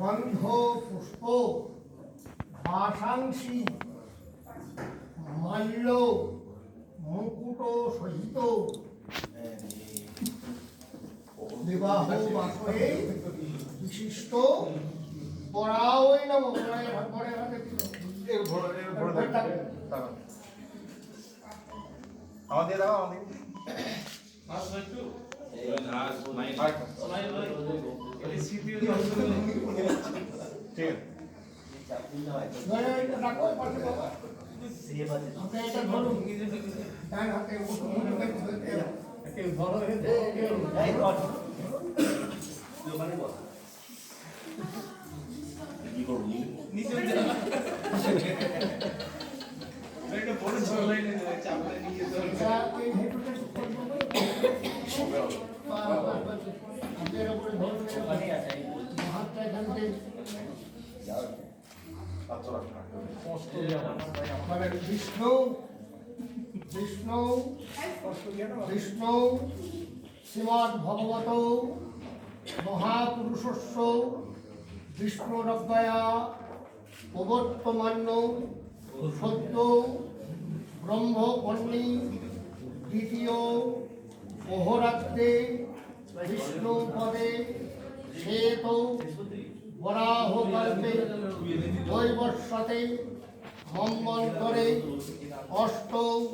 গন্ধ পুষ্প বাসাংশী মাল্য মুকুট সহিত। বিবাহ বাসরে বিশিষ্ট পরাওই নম পরে পরে হাতে আমাদের দাও আমাদের আপনার উপরে ধরুন হাতটা এখান থেকে মানে বিষ্ণু বিষ্ণু বিষ্ণু শ্রীমৎ ভগবত মহাপুরুষস্য বিষ্ণুরব্দয়া প্রবর্তমান্য সদ্য ব্রহ্মকর্ণী দ্বিতীয় অহরাত্রে বিষ্ণু পদে কল্পে দৈবস্বতে করে অষ্ট